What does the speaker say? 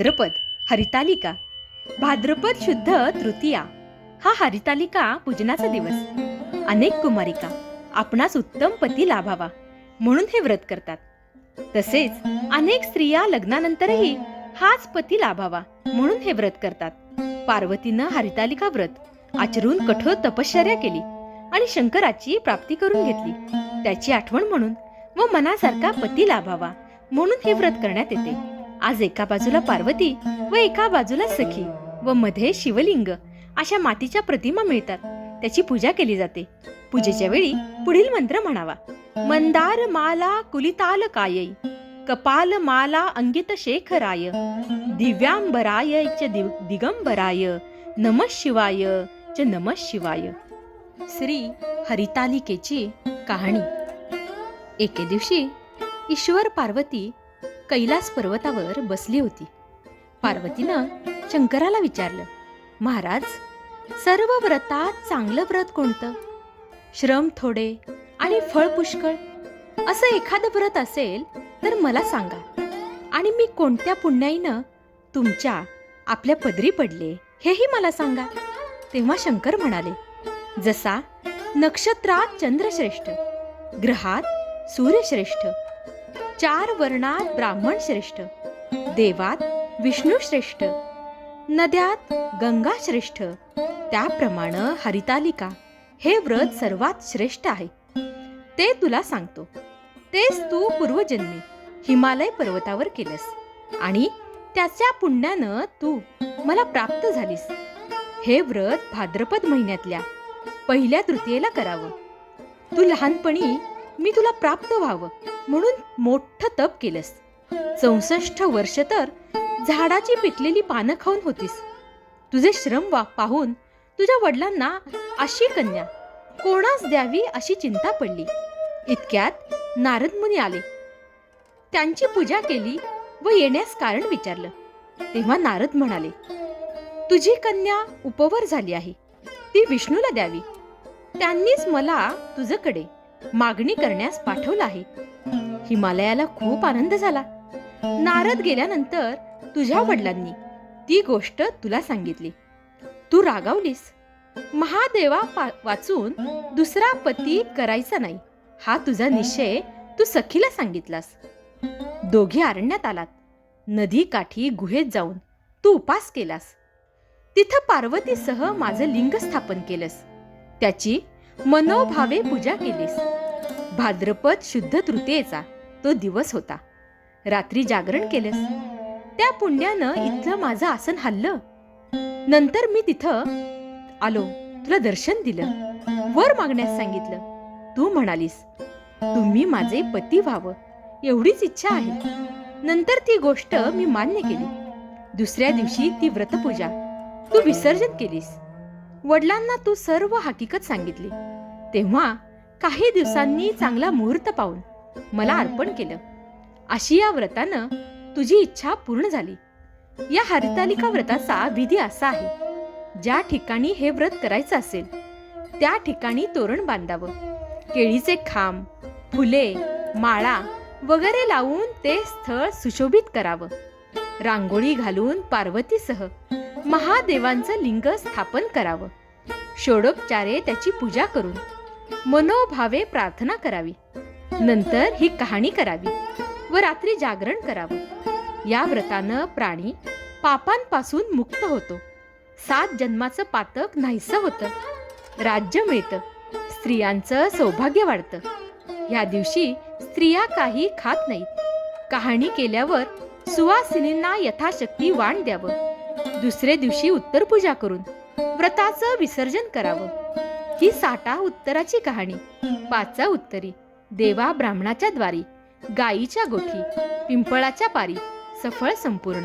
भाद्रपद हरितालिका. भाद्रपद शुद्ध तृतीया. हा हरितालिका पूजनाचा दिवस. अनेक कुमारिका आपणास उत्तम पती लाभावा म्हणून हे व्रत करतात. तसेच अनेक स्त्रिया लग्नानंतरही हाच पती लाभावा म्हणून हे व्रत करतात. पार्वतीनं हरितालिका व्रत आचरून कठोर तपश्चर्या केली आणि शंकराची प्राप्ती करून घेतली. त्याची आठवण म्हणून व मनासारखा पती लाभावा म्हणून हे व्रत करण्यात येते. आज एका बाजूला पार्वती व एका बाजूला सखी व मध्ये शिवलिंग. अशा मातीच्या प्रतिमा मिळतात. त्याची पूजा केली जाते. पूजेच्या वेळी पुढील मंत्र म्हणावा. मंदार माला कुलिताल काय. कपाल माला अंगित शेखराय. दिव्यांबराय च दिव- दिगंबराय. नम शिवाय च नम शिवाय. श्री हरितालिकेची कहाणी. एके दिवशी ईश्वर पार्वती कैलास पर्वतावर बसली होती. पार्वतीनं शंकराला विचारलं महाराज सर्व व्रतात चांगलं व्रत कोणतं? श्रम थोडे आणि फळ पुष्कळ? असं एखादं व्रत असेल तर मला सांगा. आणि मी कोणत्या पुण्याईनं तुमच्या आपल्या पदरी पडले हेही मला सांगा. तेव्हा शंकर म्हणाले जसा नक्षत्रात चंद्रश्रेष्ठ ग्रहात सूर्यश्रेष्ठ चार वर्णात ब्राह्मण श्रेष्ठ देवात विष्णू श्रेष्ठ नद्यात गंगा श्रेष्ठ त्याप्रमाणे हरितालिका हे व्रत सर्वात श्रेष्ठ आहे. ते तुला सांगतो. तेच तू पूर्वजन्मी हिमालय पर्वतावर केलंस आणि त्याच्या पुण्यानं तू मला प्राप्त झालीस. हे व्रत भाद्रपद महिन्यातल्या पहिल्या तृतीयेला करावं. तू लहानपणी मी तुला प्राप्त व्हावं म्हणून मोठं तप केलंस. चौसष्ट वर्ष तर झाडाची पिकलेली पानं खाऊन होतीस. तुझे श्रम वा पाहून तुझ्या वडिलांना अशी कन्या कोणास द्यावी अशी चिंता पडली. इतक्यात नारद मुनी आले. त्यांची पूजा केली व येण्यास कारण विचारलं. तेव्हा नारद म्हणाले तुझी कन्या उपवर झाली आहे. ती विष्णूला द्यावी. त्यांनीच मला तुझकडे मागणी करण्यास पाठवलं आहे. हिमालयाला खूप आनंद झाला. नारद गेल्यानंतर तुझ्या वडिलांनी ती गोष्ट तुला सांगितली. तू रागावलीस. महादेवा वाचून दुसरा पती करायचा नाही. हा तुझा निश्चय तू सखीला सांगितलास. दोघे अरण्यात आलात. नदी काठी गुहेत जाऊन तू उपास केलास. तिथं पार्वतीसह माझं लिंग स्थापन केलंस. त्याची मनोभावे पूजा केलीस. भाद्रपद शुद्ध तृतीयेचा तो दिवस होता. रात्री जागरण केलंस. त्या पुण्यानं इथलं माझं आसन हल्लं नंतर मी तिथं आलो तुला दर्शन दिलं. वर मागण्यास सांगितलं. तू म्हणालीस तुम्ही माझे पती व्हावं. एवढीच इच्छा आहे. नंतर ती गोष्ट मी मान्य केली. दुसऱ्या दिवशी ती व्रतपूजा. तू विसर्जन केलीस. वडिलांना तू सर्व हकीकत सांगितली. तेव्हा काही दिवसांनी चांगला मुहूर्त पाहून मला अर्पण केलं. अशी या व्रतानं तुझी इच्छा पूर्ण झाली. या हरितालिका व्रताचा विधी असा आहे. ज्या ठिकाणी हे व्रत करायचं असेल त्या ठिकाणी तोरण बांधावं. केळीचे खांब फुले माळा वगैरे लावून ते स्थळ सुशोभित करावं. रांगोळी घालून पार्वतीसह महादेवांचं लिंग स्थापन करावं. षोडोपचारे त्याची पूजा करून मनोभावे प्रार्थना करावी. नंतर ही कहाणी करावी व रात्री जागरण करावं. या व्रतानं प्राणी पापांपासून मुक्त होतो. सात जन्माचं पातक नाहीसं होतं. राज्य मिळतं. स्त्रियांचं सौभाग्य वाढतं. या दिवशी स्त्रिया काही खात नाहीत. कहाणी केल्यावर सुवासिनींना यथाशक्ती वाण द्यावं. दुसरे दिवशी उत्तर पूजा करून व्रताचं विसर्जन करावं. ही साठा उत्तराची कहाणी. पाचा उत्तरी. देवा ब्राह्मणाच्या द्वारी. गायीच्या गोठी. पिंपळाच्या पारी. सफळ संपूर्ण.